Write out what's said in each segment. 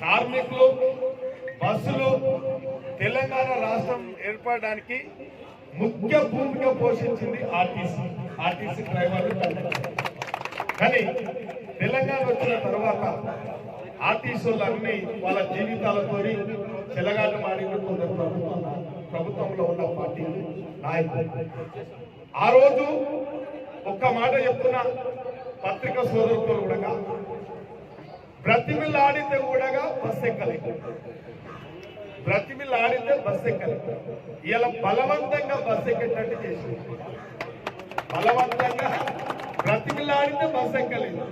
కార్మికులు బస్సులు తెలంగాణ రాష్ట్రం ఏర్పడడానికి ముఖ్య భూమిక పోషించింది ఆర్టీసీ. ఆర్టీసీ డ్రైవర్లు కానీ తెలంగాణ వచ్చిన తర్వాత ఆర్టీసీ వాళ్ళన్ని వాళ్ళ జీవితాలతో చెలగాట మాడిన కొందరు ప్రభుత్వం ప్రభుత్వంలో ఉన్న పార్టీ నాయకులు. ఆ రోజు ఒక్క మాట చెప్తున్న పత్రిక సోదరులతో కూడా బ్రతిమిలాడితే కూడా బస్ ఎక్కలేదు బ్రతిమిలాడితే బస్ ఎక్కలేదు ఇలా బలవంతంగా బస్ ఎక్కేటట్టు చేసింది. బలవంతంగా బ్రతిమిలాడితే బస్ ఎక్కలేదు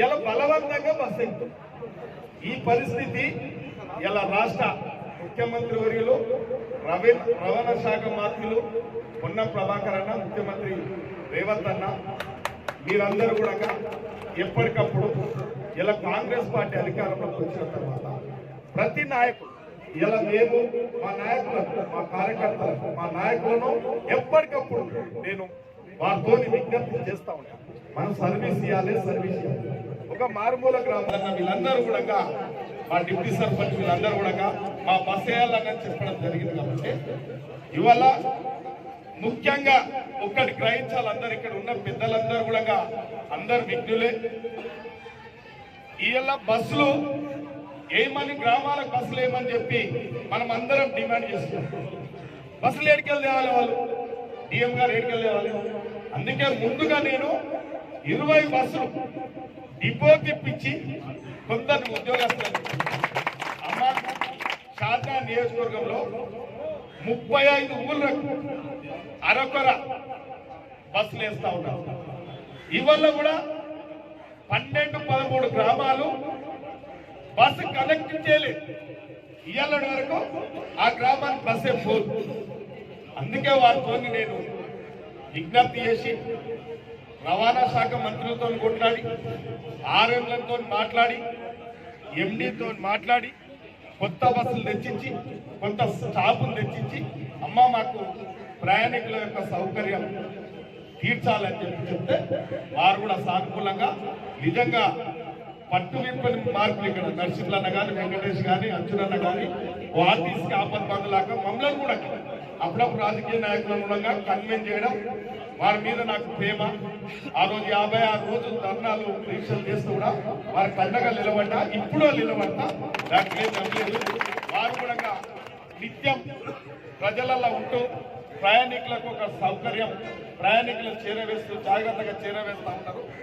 ఇలా బలవంతంగా బస్ ఎక్కు. ఈ పరిస్థితి ఇలా రాష్ట్ర ముఖ్యమంత్రి వర్యులు రవి రవాణా శాఖ మంత్రులు ఉన్న ప్రభాకర్ అన్న ముఖ్యమంత్రి రేవంత్ అన్న మీరందరూ కూడా ఎప్పటికప్పుడు ఇలా కాంగ్రెస్ పార్టీ అధికారంలోకి వచ్చిన తర్వాత ప్రతి నాయకుడు ఇలా మేము మా నాయకులను మా కార్యకర్తలకు మా నాయకులను ఎప్పటికప్పుడు నేను వారితో విజ్ఞప్తి చేస్తా ఉంటాను మనం సర్వీస్ ఇవ్వాలి సర్వీస్ ఇవ్వాలి. ఒక మారుమూల గ్రామాల వీళ్ళందరూ కూడా మా డిప్యూటీ సర్పంచ్ వీళ్ళందరూ కూడా మా బస్ వేయాలని చెప్పడం జరిగింది కాబట్టి ఇవాళ ముఖ్యంగా ఒక్కటి గ్రహించాలి అందరు ఇక్కడ ఉన్న పెద్దలందరూ కూడా అందరు విజ్ఞులే ఇవాళ బస్సులు ఏమని గ్రామాలకు బస్సులు ఏమని చెప్పి మనం అందరం డిమాండ్ చేస్తున్నాం. బస్సులు ఏడికెళ్ళి తేవాలి వాళ్ళు? డిఎం గారు ఏడికెళ్ళి తేవాలి అందుకే ముందుగా నేను ఇరవై బస్సులు డిపోకి ఇప్పించి కొందరు ఉద్యోగస్తులు అమ్మ షార్జా నియోజకవర్గంలో ముప్పై ఐదు ఊళ్ళకు అరొకర బస్సులు వేస్తా ఉన్నారు. ఇవల్ల కూడా పన్నెండు పదమూడు గ్రామాలు బస్సు కనెక్ట్ చేయలేదు. ఇవాళ వరకు ఆ గ్రామానికి బస్సే పోదు. అందుకే వారితో నేను విజ్ఞప్తి చేసి రవాణా శాఖ మంత్రులతో కొట్లాడి ఆర్ఎంలతో మాట్లాడి ఎండితో మాట్లాడి కొత్త బస్సులు తెచ్చించి కొంత స్టాఫ్ను తెచ్చించి అమ్మ మాకు ప్రయాణికుల యొక్క సౌకర్యం తీర్చాలని చెప్పి చెప్తే వారు కూడా సానుకూలంగా నిజంగా పట్టు విప్పని మార్పులు ఇక్కడ నరసింహన్న కానీ వెంకటేష్ కానీ అర్జునన్న కానీ ఆర్టీసీకి ఆపద్ బంధులాక మమ్మల్ని కూడా అప్పుడప్పుడు రాజకీయ నాయకులను కూడా కన్వెన్స్ చేయడం వారి మీద నాకు ప్రేమ. ఆ రోజు యాభై ఆరు రోజులు ధర్నాలు దీక్షలు చేస్తూ కూడా వారి కండగా నిలబడ్డా ఇప్పుడు నిలబడ్డా. దానికి ఏం నమ్మలేదు. వారు కూడా నిత్యం ప్రజలలో ఉంటూ ప్రయాణికులకు ఒక సౌకర్యం ప్రయాణికులను చేరవేస్తూ జాగ్రత్తగా చేరవేస్తూ ఉంటారు